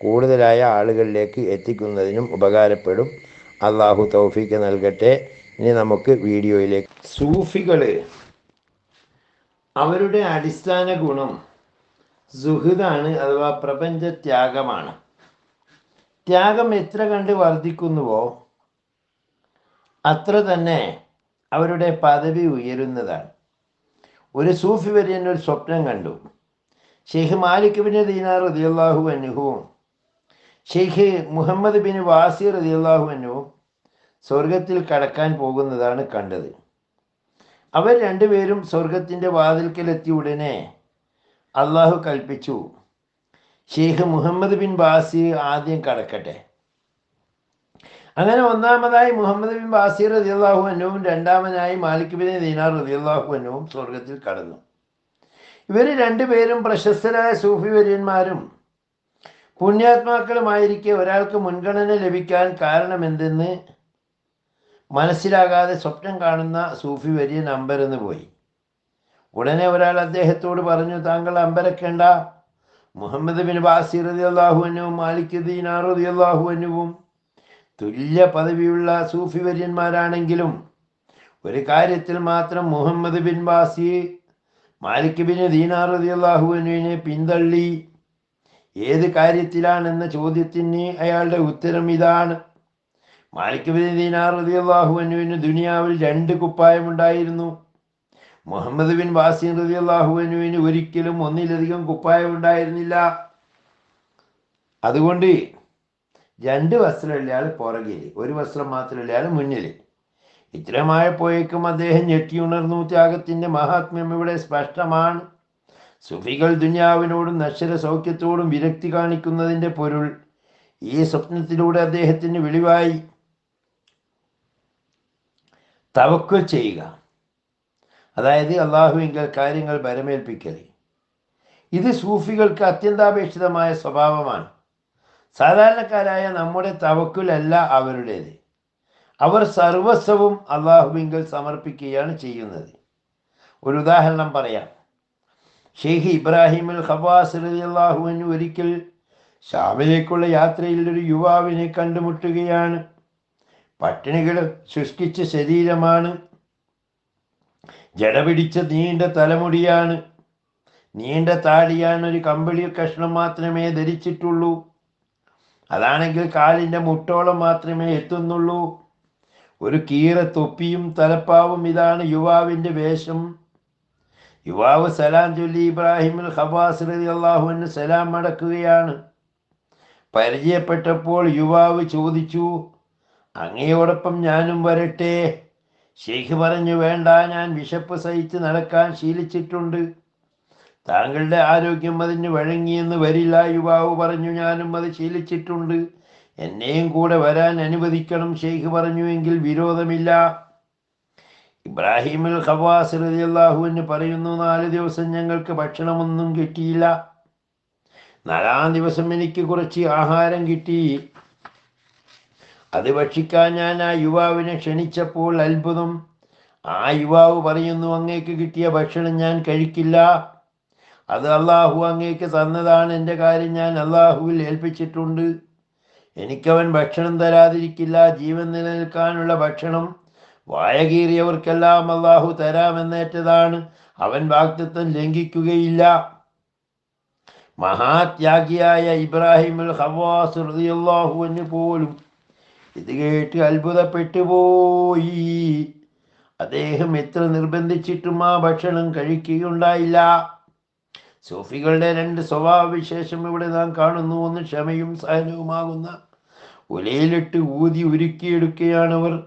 കൂടുതലായ ആളുകളിലേക്ക് എത്തിക്കുന്നതിനും ഉപകാരപ്പെടും. അള്ളാഹു തൗഫീക്ക് നൽകട്ടെ. ഇനി നമുക്ക് വീഡിയോയിലേക്ക്. സൂഫികൾ അവരുടെ അടിസ്ഥാന ഗുണം സുഹൃതാണ് അഥവാ പ്രപഞ്ച ത്യാഗമാണ് ത്യാഗം എത്ര കണ്ട് വർദ്ധിക്കുന്നുവോ അത്ര തന്നെ അവരുടെ പദവി ഉയരുന്നതാണ്. ഒരു സൂഫി വര്യൻ ഒരു സ്വപ്നം കണ്ടു. ഷെയ്ഖ് മാലിക് ബിൻ ദീനാർ റതിയല്ലാഹു അനുഹവും ഷെയ്ഖ് മുഹമ്മദ് ബിൻ വാസി റതിയല്ലാഹു അനുവും സ്വർഗത്തിൽ കടക്കാൻ പോകുന്നതാണ് കണ്ടത്. അവർ രണ്ടുപേരും സ്വർഗത്തിന്റെ വാതിൽക്കലെത്തിയ ഉടനെ അള്ളാഹു കൽപ്പിച്ചു ഷെയ്ഖ് മുഹമ്മദ് ബിൻ ബാസി ആദ്യം കടക്കട്ടെ. അങ്ങനെ ഒന്നാമതായി മുഹമ്മദ് ബിൻ ബാസി റതിയല്ലാഹു അനുവും രണ്ടാമനായി മാലിക് ബിൻ ദീനാർ റതിയല്ലാഹു അനുവും സ്വർഗത്തിൽ കടന്നു. ഇവർ രണ്ടുപേരും പ്രശസ്തരായ സൂഫി വര്യന്മാരും പുണ്യാത്മാക്കളുമായിരിക്കെ ഒരാൾക്ക് മുൻഗണന ലഭിക്കാൻ കാരണമെന്തെന്ന് മനസ്സിലാകാതെ സ്വപ്നം കാണുന്ന സൂഫി വര്യൻ അമ്പരന്ന് പോയി. ഉടനെ ഒരാൾ അദ്ദേഹത്തോട് പറഞ്ഞു താങ്കൾ അമ്പരക്കേണ്ട മുഹമ്മദ് ബിൻ ബാസി റതി അള്ളാഹുവിനും മാലിക് ദീനാർ റതി അള്ളാഹുവിനും തുല്യ പദവിയുള്ള സൂഫി വര്യന്മാരാണെങ്കിലും ഒരു കാര്യത്തിൽ മാത്രം Muhammad bin Basi Malik bin Dinar റതി അള്ളാഹുവിനെ പിന്തള്ളി ഏത് കാര്യത്തിലാണെന്ന ചോദ്യത്തിന് അയാളുടെ ഉത്തരം ഇതാണ്. മാലിക് ബിൻ ദീനാർ റതി അള്ളാഹുവിന് ദുനിയാവിൽ രണ്ട് കുപ്പായമുണ്ടായിരുന്നു. മുഹമ്മദ് ബിൻ വാസിൻ റതി അള്ളാഹുവിന് ഒരിക്കലും ഒന്നിലധികം കുപ്പായം ഉണ്ടായിരുന്നില്ല അതുകൊണ്ട് രണ്ട് വസ്ത്രം ആൾ പുറകിൽ ഒരു വസ്ത്രം മാത്രമുള്ള ആൾ മുന്നിൽ ഇത്രമായപ്പോയേക്കും അദ്ദേഹം ഞെട്ടിയുണർന്നു ത്യാഗത്തിന്റെ മഹാത്മ്യം ഇവിടെ സ്പഷ്ടമാണ്. സുഫികൾ ദുനിയാവിനോടും നശ്വര സൗഖ്യത്തോടും വിരക്തി കാണിക്കുന്നതിന്റെ പൊരുൾ ഈ സ്വപ്നത്തിലൂടെ അദ്ദേഹത്തിന് വെളിവായി. തവക്കൽ ചെയ്യുക. അതായത് അള്ളാഹുവിങ്കൽ കാര്യങ്ങൾ ബരമേൽപ്പിക്കൽ ഇത് സൂഫികൾക്ക് അത്യന്താപേക്ഷിതമായ സ്വഭാവമാണ്. സാധാരണക്കാരായ നമ്മുടെ തവക്കുലല്ല അവരുടേത്. അവർ സർവസ്വവും അള്ളാഹുവിങ്കൽ സമർപ്പിക്കുകയാണ് ചെയ്യുന്നത്. ഒരു ഉദാഹരണം പറയാം. ഷെയ്ഖ് ഇബ്രാഹിം അൽ ഖബാസ് അള്ളാഹുവിന് ഒരിക്കൽ ഷാമിലേക്കുള്ള യാത്രയിൽ ഒരു യുവാവിനെ കണ്ടുമുട്ടുകയാണ്. പട്ടിണികൾ ശുഷ്കിച്ച ശരീരമാണ്. ജടപിടിച്ച നീണ്ട തലമുടിയാണ്. നീണ്ട താടിയാണ് ഒരു കമ്പിളി കഷ്ണം മാത്രമേ ധരിച്ചിട്ടുള്ളൂ. അതാണെങ്കിൽ കാലിന്റെ മുട്ടോളം മാത്രമേ എത്തുന്നുള്ളൂ. ഒരു കീറ തൊപ്പിയും തലപ്പാവും ഇതാണ് യുവാവിന്റെ വേഷം. യുവാവ് സലാം ചൊല്ലി ഇബ്രാഹിമിൽ ഖബാസ് റതി അള്ളാഹുവിന് സലാം മടക്കുകയാണ് പരിചയപ്പെട്ടപ്പോൾ യുവാവ് ചോദിച്ചു അങ്ങയോടൊപ്പം ഞാനും വരട്ടെ. ഷെയ്ഖ് പറഞ്ഞു വേണ്ട ഞാൻ വിശപ്പ് സഹിച്ച് നടക്കാൻ ശീലിച്ചിട്ടുണ്ട്. താങ്കളുടെ ആരോഗ്യം അതിന് വഴങ്ങിയെന്ന് വരില്ല യുവാവ് പറഞ്ഞു. ഞാനും അത് ശീലിച്ചിട്ടുണ്ട്. എന്നെയും കൂടെ വരാൻ അനുവദിക്കണം ഷെയ്ഖ് പറഞ്ഞു. എങ്കിൽ വിരോധമില്ല. ഇബ്രാഹിമുൽ ഖവാസ് അള്ളാഹുവിന് പറയുന്നു നാല് ദിവസം ഞങ്ങൾക്ക് ഭക്ഷണമൊന്നും കിട്ടിയില്ല. നാലാം ദിവസം എനിക്ക് കുറച്ച് ആഹാരം കിട്ടി. അത് ഭക്ഷിക്കാൻ ഞാൻ ആ യുവാവിനെ ക്ഷണിച്ചപ്പോൾ അത്ഭുതം. ആ യുവാവ് പറയുന്നു അങ്ങേക്ക് കിട്ടിയ ഭക്ഷണം ഞാൻ കഴിക്കില്ല. അത് അള്ളാഹു അങ്ങേക്ക് തന്നതാണ്. എന്റെ കാര്യം ഞാൻ അള്ളാഹുവിൽ ഏൽപ്പിച്ചിട്ടുണ്ട്. എനിക്കവൻ ഭക്ഷണം തരാതിരിക്കില്ല. ജീവൻ നിലനിൽക്കാനുള്ള ഭക്ഷണം വായകീറിയവർക്കെല്ലാം അള്ളാഹു തരാമെന്നേറ്റതാണ്. അവൻ വാക്തത്വം ലംഘിക്കുകയില്ല. മഹാത്യാഗിയായ ഹവാസ് റളിയല്ലാഹുവിന് പോലും ഇത് കേട്ട് അത്ഭുതപ്പെട്ടു പോയി. അദ്ദേഹം എത്ര നിർബന്ധിച്ചിട്ടും ആ ഭക്ഷണം കഴിക്കുകയുണ്ടായില്ല. സൂഫികളുടെ രണ്ട് സ്വഭാവവിശേഷം ഇവിടെ നാം കാണുന്നു. ഒന്ന് ക്ഷമയും സഹനവുമാകുന്ന ഉലയിലിട്ട് ഊതി ഉരുക്കിയെടുക്കുകയാണവർ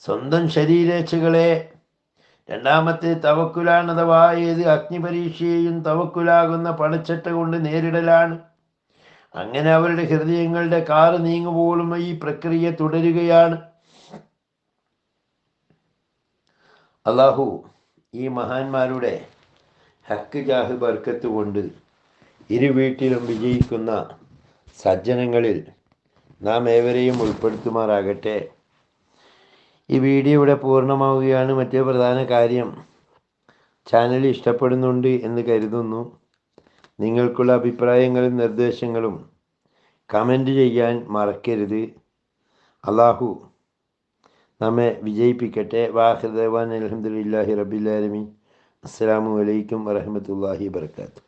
സ്വന്തം ശരീരേച്ഛകളെ രണ്ടാമത്തെ തവക്കുലാണ് അഥവാ ഏത് അഗ്നിപരീക്ഷയെയും തവക്കുലാകുന്ന പടച്ചട്ട കൊണ്ട് നേരിടലാണ്. അങ്ങനെ അവരുടെ ഹൃദയങ്ങളുടെ കാറ് നീങ്ങുമ്പോഴും ഈ പ്രക്രിയ തുടരുകയാണ്. അള്ളാഹു ഈ മഹാന്മാരുടെ ഹക്ക് ജാഹ് ബർക്കത്ത് കൊണ്ട് ഇരു വീട്ടിലും വിജയിക്കുന്ന സജ്ജനങ്ങളിൽ നാം ഏവരെയും ഉൾപ്പെടുത്തുമാറാകട്ടെ. ഈ വീഡിയോ ഇവിടെ പൂർണമാവുകയാണ്. മറ്റേ പ്രധാന കാര്യം ചാനൽ ഇഷ്ടപ്പെടുന്നുണ്ട് എന്ന് കരുതുന്നു. നിങ്ങൾക്കുള്ള അഭിപ്രായങ്ങളും നിർദ്ദേശങ്ങളും കമന്റ് ചെയ്യാൻ മറക്കരുത്. അള്ളാഹു നമ്മെ വിജയിപ്പിക്കട്ടെ. വാഹൃദവാൻ അലഹമുല്ലാഹി റബിലാലമി അസ്സാം വലൈക്കും വരഹമത്തല്ലാഹി വർക്കാത്തു